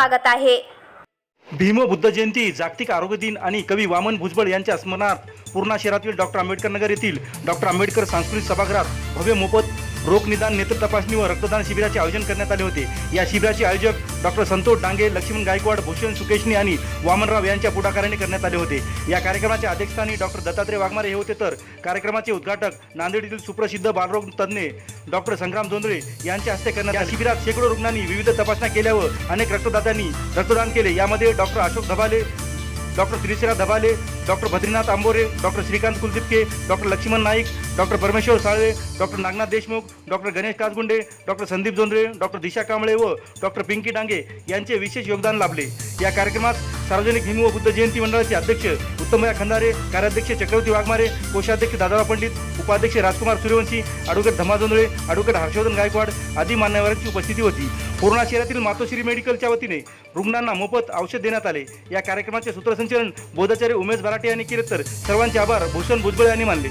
स्वागत आहे. भीम बुद्ध जयंती जागतिक आरोग्य दिन आणि कवी वामन भुजबळ यांच्या स्मरणार्थ पूर्णा शहरातील डॉक्टर आंबेडकर नगर येथील डॉक्टर आंबेडकर सांस्कृतिक सभागृहात भव्य मोफत रोगनिदान नेत्र तपासणी व रक्तदान शिबिराचे आयोजन करण्यात आले होते. या शिबिराचे आयोजक डॉक्टर संतोष डांगे लक्ष्मण गायकवाड भूषण सुकेशनी आणि वामनराव यांच्या पुढाकाराने करण्यात आले होते. या कार्यक्रमाच्या अध्यक्षस्थानी डॉक्टर दत्तात्रय वाघमारे हे होते तर कार्यक्रमाचे उद्घाटक नांदेड येथील सुप्रसिद्ध बालरोग तज्ज्ञ डॉक्टर संग्राम जोंधळे यांच्या हस्ते करण्यात या शिबिरात शेकडो रुग्णांनी विविध तपासण्या केल्या व अनेक रक्तदात्यांनी रक्तदान केले. यामध्ये doctor Ashok Dhabale doctor Trishira Dhabale doctor Badrinath Ambore doctor Shrikant Kuldipake doctor Laxman Naik doctor Parmeshwar Salve doctor Nagnath Deshmukh doctor Ganesh Kajgunde doctor Sandeep Jondhre doctor Disha Kamble व डॉक्टर पिंकी डांगे यांचे विशेष योगदान लाभले. या कार्यक्रमात सार्वजनिक हिंदू व बुद्ध जयंती मंडळाचे अध्यक्ष उत्तमया खंदारे कार्याध्यक्ष चक्रवर्ती वाघमारे कोषाध्यक्ष दादाराव पंडित उपाध्यक्ष राजकुमार सूर्यवंशी ॲडव्होकेट धमा जोंधळे ॲडव्होकेट हर्षवर्धन गायकवाड आदी मान्यवरांची उपस्थिती होती. पूर्णा शहरातील मातोश्री मेडिकलच्या वतीने रुग्णांना मोफत औषध देण्यात आले. या कार्यक्रमाचे सूत्रसंचलन बोधाचार्य उमेश बराटे यांनी केले तर सर्वांचे आभार. भूषण भुजबळ यांनी मानले.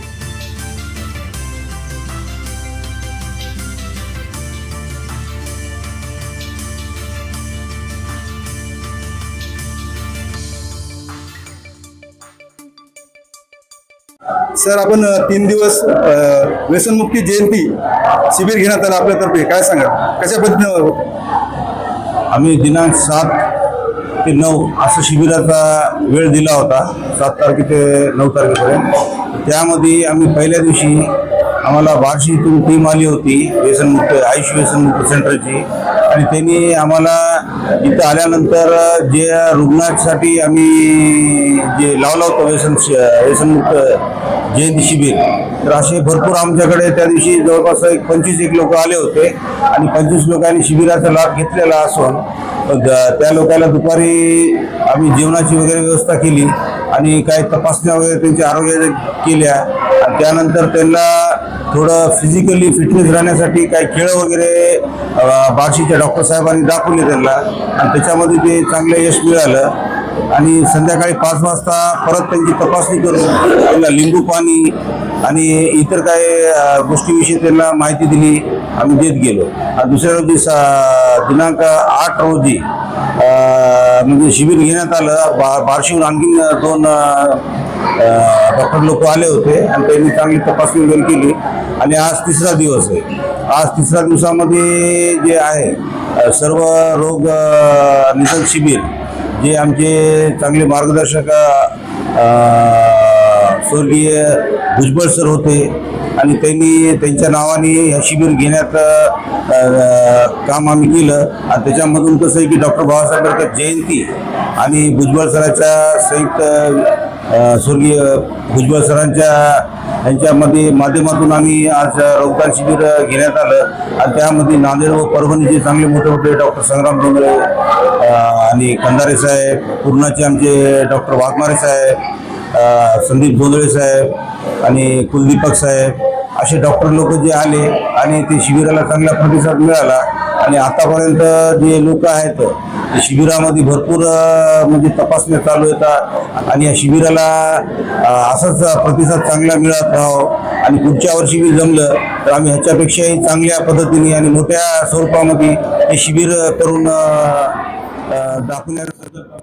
सर आपण तीन दिवस व्यसनमुक्ती जयंती शिबिर घेण्यात आलं आपल्यातर्फे. काय सांगा कशा पद्धतीनं आम्ही दिनांक सात ते नऊ असं शिबिराचा वेळ दिला होता. सात तारखे ते नऊ तारखेपर्यंत. त्यामध्ये आम्ही पहिल्या दिवशी आम्हाला बार्शी इथून टीम आली होती व्यसनमुक्त आयुष व्यसनमुक्त सेंटरची. आणि त्यांनी आम्हाला इथं आल्यानंतर जे रुग्णासाठी आम्ही जे लावलं होतं व्यसन व्यसनमुक्त जयंती शिबिर तर असे भरपूर आमच्याकडे त्या दिवशी जवळपास एक पंचवीस एक लोक आले होते. आणि पंचवीस लोकांनी शिबिराचा लाभ घेतलेला असून त्या लोकांना दुपारी आम्ही जेवणाची वगैरे व्यवस्था केली आणि काही तपासण्या वगैरे त्यांच्या आरोग्याच्या केल्या. आणि त्यानंतर त्यांना थोडं फिजिकली फिटनेस राहण्यासाठी काही खेळ वगैरे बार्शीच्या डॉक्टर साहेबांनी दाखवले त्यांना. आणि त्याच्यामध्ये ते चांगलं यश मिळालं. आणि संध्याकाळी पाच वाजता परत त्यांची तपासणी करून त्यांना लिंबू पाणी आणि इतर काही गोष्टीविषयी त्यांना माहिती दिली. आम्ही देत गेलो. आणि दुसऱ्या रोजी सा दिनांक आठ रोजी म्हणजे शिबिर घेण्यात आलं. बा बार्शीहून आणखी दोन डॉक्टर लोक आले होते आणि त्यांनी चांगली तपासणी वगैरे केली. आणि आज तिसरा दिवस आहे. आज तिसऱ्या दिवसामध्ये जे आहे सर्व रोग निदान शिबिर जे आमचे चांगले मार्गदर्शक स्वर्गीय भुजबळ सर होते आणि त्यांनी त्यांच्या नावाने हे शिबिर घेण्यात काम आम्ही केलं. आणि त्याच्यामधून कसं आहे की डॉक्टर बाबासाहेब आंबेडकर जयंती आणि भुजबळ सराच्या संयुक्त स्वर्गीय भुजबळ सरांच्या यांच्यामध्ये माध्यमातून आम्ही आज रक्तदान शिबिर घेण्यात आलं. आणि त्यामध्ये नांदेड व परभणीचे चांगले मोठे मोठे डॉक्टर संग्राम डोंगरे आणि कंधारे साहेब पूर्णाचे आमचे डॉक्टर वाघमारे साहेब संदीप धोंदळे साहेब आणि कुलदीपक साहेब असे डॉक्टर लोक जे आले आणि ते शिबिराला चांगला प्रतिसाद मिळाला. आणि आतापर्यंत जे लोक आहेत ते शिबिरामध्ये भरपूर म्हणजे तपासण्या चालू येतात. आणि या शिबिराला असाच प्रतिसाद चांगला मिळत राहो. आणि पुढच्या वर्षी बी जमलं तर आम्ही ह्याच्यापेक्षाही चांगल्या पद्धतीने आणि मोठ्या स्वरूपामध्ये हे शिबिर करून दाखवण्याचा